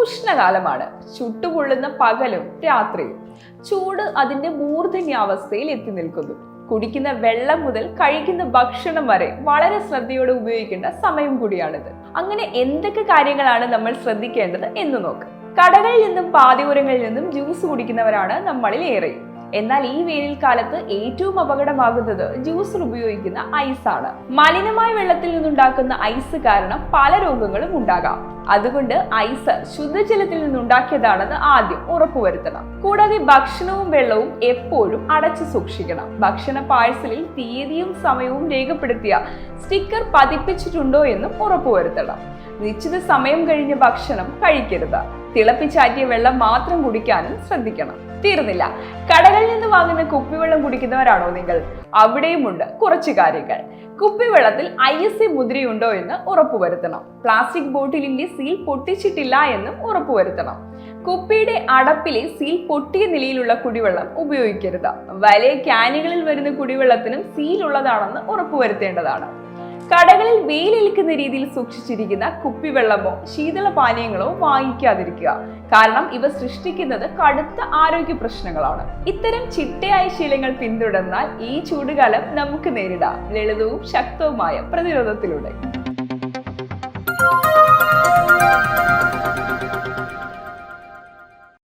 ഉഷ്ണകാലമാണ്. ചുട്ടുപൊള്ളുന്ന പകലും രാത്രിയും. ചൂട് അതിന്റെ മൂർധന്യാവസ്ഥയിൽ എത്തി നിൽക്കുന്നു. കുടിക്കുന്ന വെള്ളം മുതൽ കഴിക്കുന്ന ഭക്ഷണം വരെ വളരെ ശ്രദ്ധയോടെ ഉപയോഗിക്കേണ്ട സമയം കൂടിയാണിത്. അങ്ങനെ എന്തൊക്കെ കാര്യങ്ങളാണ് നമ്മൾ ശ്രദ്ധിക്കേണ്ടത് എന്ന് നോക്കാം. കടകളിൽ നിന്നും പാതിപുരങ്ങളിൽ നിന്നും ജ്യൂസ് കുടിക്കുന്നവരാണ് നമ്മളിൽ ഏറെ. എന്നാൽ ഈ വേനൽക്കാലത്ത് ഏറ്റവും അപകടമാകുന്നത് ജ്യൂസർ ഉപയോഗിക്കുന്ന ഐസാണ്. മലിനമായ വെള്ളത്തിൽ നിന്നുണ്ടാക്കുന്ന ഐസ് കാരണം പല രോഗങ്ങളും ഉണ്ടാകാം. അതുകൊണ്ട് ഐസ് ശുദ്ധജലത്തിൽ നിന്നുണ്ടാക്കിയതാണെന്ന് ആദ്യം ഉറപ്പുവരുത്തണം. കൂടാതെ ഭക്ഷണവും വെള്ളവും എപ്പോഴും അടച്ചു സൂക്ഷിക്കണം. ഭക്ഷണ പാഴ്സലിൽ തീയതിയും സമയവും രേഖപ്പെടുത്തിയ സ്റ്റിക്കർ പതിപ്പിച്ചിട്ടുണ്ടോ എന്നും ഉറപ്പുവരുത്തണം. നിശ്ചിത സമയം കഴിഞ്ഞ ഭക്ഷണം കഴിക്കരുത്. തിളപ്പിച്ചാറ്റിയ വെള്ളം മാത്രം കുടിക്കാനും ശ്രദ്ധിക്കണം. തീർന്നില്ല. കടകളിൽ നിന്ന് വാങ്ങുന്ന കുപ്പിവെള്ളം കുടിക്കുന്നവരാണോ നിങ്ങൾ? അവിടെയുമുണ്ട് കുറച്ച് കാര്യങ്ങൾ. കുപ്പിവെള്ളത്തിൽ ഐ എസ് എ മുദ്രയുണ്ടോ എന്ന് ഉറപ്പുവരുത്തണം. പ്ലാസ്റ്റിക് ബോട്ടിലിന്റെ സീൽ പൊട്ടിച്ചിട്ടില്ല എന്നും ഉറപ്പുവരുത്തണം. കുപ്പിയുടെ അടപ്പിലെ സീൽ പൊട്ടിയ നിലയിലുള്ള കുടിവെള്ളം ഉപയോഗിക്കരുത്. വലിയ ക്യാനുകളിൽ വരുന്ന കുടിവെള്ളത്തിനും സീൽ ഉള്ളതാണെന്ന് ഉറപ്പുവരുത്തേണ്ടതാണ്. കടകളിൽ വെയിലേൽക്കുന്ന രീതിയിൽ സൂക്ഷിച്ചിരിക്കുന്ന കുപ്പിവെള്ളമോ ശീതള പാനീയങ്ങളോ വാങ്ങിക്കാതിരിക്കുക. കാരണം ഇവ സൃഷ്ടിക്കുന്നത് കടുത്ത ആരോഗ്യ പ്രശ്നങ്ങളാണ്. ഇത്തരം ചിട്ടയായ ശീലങ്ങൾ പിന്തുടർന്നാൽ ഈ ചൂടുകാലം നമുക്ക് നേരിടാം. ലളിതവും ശക്തവുമായ പ്രതിരോധത്തിലൂടെ.